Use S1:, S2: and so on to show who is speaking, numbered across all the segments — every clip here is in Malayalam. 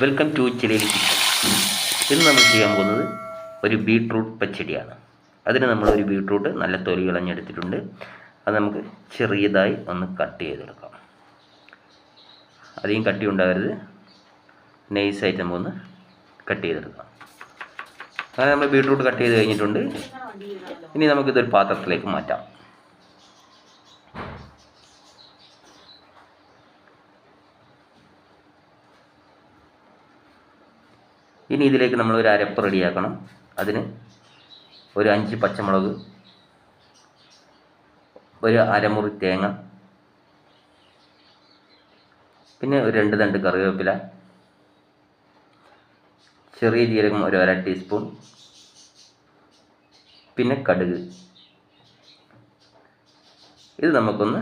S1: വെൽക്കം ടു ചിലയിൽ ഇന്ന് നമ്മൾ ചെയ്യാൻ പോകുന്നത് ഒരു ബീട്രൂട്ട് പച്ചടിയാണ്. അതിന് നമ്മൾ ഒരു ബീട്രൂട്ട് നല്ല തൊലി കളഞ്ഞെടുത്തിട്ടുണ്ട്. അത് നമുക്ക് ചെറിയതായി ഒന്ന് കട്ട് ചെയ്തെടുക്കാം. അധികം കട്ടി ഉണ്ടാകരുത്. നൈസായിട്ട് നമുക്കൊന്ന് കട്ട് ചെയ്തെടുക്കാം. അങ്ങനെ നമ്മൾ ബീട്രൂട്ട് കട്ട് ചെയ്ത് കഴിഞ്ഞിട്ടുണ്ട്. ഇനി നമുക്കിതൊരു പാത്രത്തിലേക്ക് മാറ്റാം. ഇനി ഇതിലേക്ക് നമ്മൾ ഒരു അരപ്പ് റെഡിയാക്കണം. അതിന് ഒരു അഞ്ച് പച്ചമുളക് ഒരു അരമുറി തേങ്ങ പിന്നെ ഒരു രണ്ട് തണ്ട് കറിവേപ്പില ചെറിയ ജീരകം ഒരു അര ടീസ്പൂൺ പിന്നെ കടുക്. ഇത് നമുക്കൊന്ന്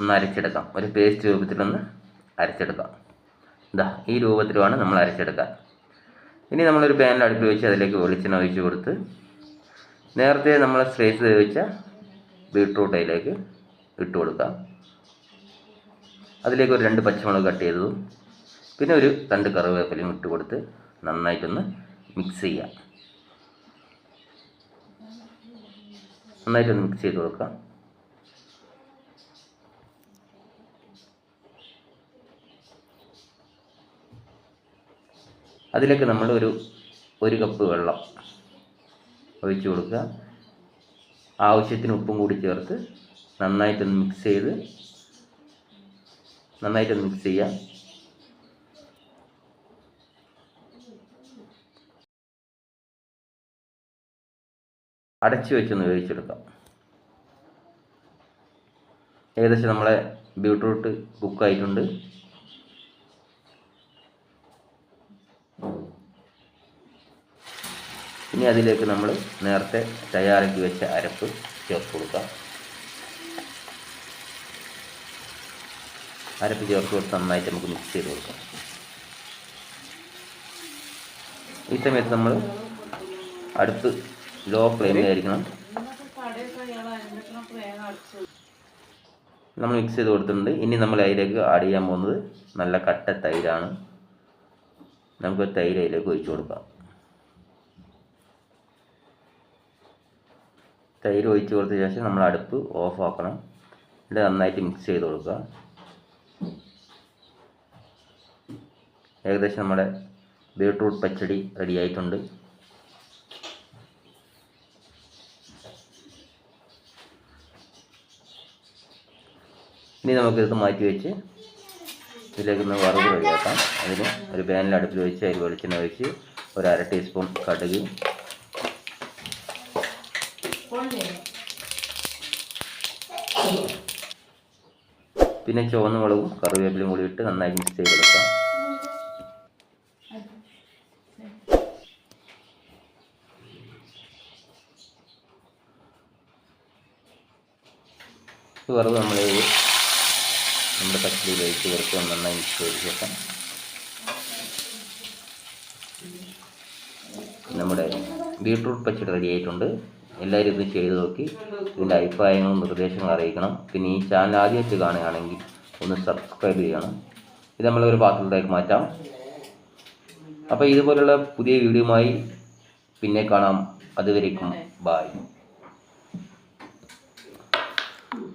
S1: ഒന്ന് അരച്ചെടുക്കാം. ഒരു പേസ്റ്റ് രൂപത്തിലൊന്ന് അരച്ചെടുക്കാം. ഇതാ ഈ രൂപത്തിലുമാണ് നമ്മൾ അരച്ചെടുക്കുക. ഇനി നമ്മളൊരു പാനിൽ അടുപ്പ് വെച്ച് അതിലേക്ക് വെളിച്ചെണ്ണ ഒഴിച്ച് കൊടുത്ത് നേരത്തെ നമ്മൾ സ്ലൈസ് വെച്ച ബീട്രൂട്ട് അതിലേക്ക് ഇട്ട് കൊടുക്കാം. അതിലേക്ക് ഒരു രണ്ട് പച്ചമുളക് കട്ട് ചെയ്തതും പിന്നെ ഒരു രണ്ട് കറിവേപ്പിലയും ഇട്ട് കൊടുത്ത് നന്നായിട്ടൊന്ന് മിക്സ് ചെയ്യാം. നന്നായിട്ടൊന്ന് മിക്സ് ചെയ്ത് കൊടുക്കാം. അതിലേക്ക് നമ്മൾ ഒരു ഒരു കപ്പ് വെള്ളം ഒഴിച്ചു കൊടുക്കുക. ആവശ്യത്തിന് ഉപ്പും കൂടി ചേർത്ത് നന്നായിട്ടൊന്ന് മിക്സ് ചെയ്ത് നന്നായിട്ടൊന്ന് മിക്സ് ചെയ്യാം. അടച്ചു വെച്ചൊന്ന് വേവിച്ചെടുക്കാം. ഏകദേശം നമ്മളെ ബീട്രൂട്ട് കുക്കായിട്ടുണ്ട് ഇനി അതിലേക്ക് നമ്മൾ നേരത്തെ തയ്യാറാക്കി വെച്ച അരപ്പ് ചേർത്ത് കൊടുക്കാം. അരപ്പ് ചേർത്ത് കൊടുത്ത് നന്നായിട്ട് നമുക്ക് മിക്സ് ചെയ്ത് കൊടുക്കാം. ഈ സമയത്ത് നമ്മൾ അടുത്ത് ലോ ഫ്ലെയിമിലായിരിക്കണം നമ്മൾ മിക്സ് ചെയ്ത് കൊടുത്തിട്ടുണ്ട്. ഇനി നമ്മൾ അതിലേക്ക് ആഡ് ചെയ്യാൻ പോകുന്നത് നല്ല കട്ട തൈരാണ്. നമുക്ക് തൈര് അതിലേക്ക് ഒഴിച്ചു കൊടുക്കാം. തൈര് ഒഴിച്ച് കൊടുത്ത ശേഷം നമ്മൾ അടുപ്പ് ഓഫ് ആക്കണം. എന്നിട്ട് നന്നായിട്ട് മിക്സ് ചെയ്ത് കൊടുക്കുക. ഏകദേശം നമ്മുടെ ബീട്രൂട്ട് പച്ചടി റെഡി ആയിട്ടുണ്ട്. ഇനി നമുക്കിത് മാറ്റി വെച്ച് ഇതിലേക്ക് ഒന്ന് വറവ് റെഡിയാക്കാം അതിന് ഒരു പാനിൽ അടുപ്പിൽ വെച്ച് അതിൽ വെളിച്ചെണ്ണ ഒഴിച്ച് ഒരു അര ടീസ്പൂൺ കടുക്. പിന്നെ ചുവന്ന മുളകും കറിവേപ്പിലും കൂടി ഇട്ട് നന്നായി മിക്സ് ചെയ്തെടുക്കാം. വറവ് നമ്മൾ നമ്മുടെ പച്ചടിയിലേക്ക് ചേർത്ത് നന്നായി മിക്സ് ചെയ്ത ശേഷം നമ്മുടെ ബീട്രൂട്ട് പച്ചടി റെഡി ആയിട്ടുണ്ട്. എല്ലാവരും ഇത് ചെയ്ത് നോക്കി. ഇതിന്റെ അഭിപ്രായങ്ങളും നിർദ്ദേശങ്ങളും അറിയിക്കണം. പിന്നെ ഈ ചാനൽ ആദ്യമായിട്ട് കാണുകയാണെങ്കിൽ ഒന്ന് സബ്സ്ക്രൈബ് ചെയ്യണം. ഇത് നമ്മളൊരു പാത്രത്തിലേക്ക് മാറ്റാം. അപ്പോൾ ഇതുപോലുള്ള പുതിയ വീഡിയോയുമായി പിന്നെ കാണാം. അതുവരേക്കും. ബായ്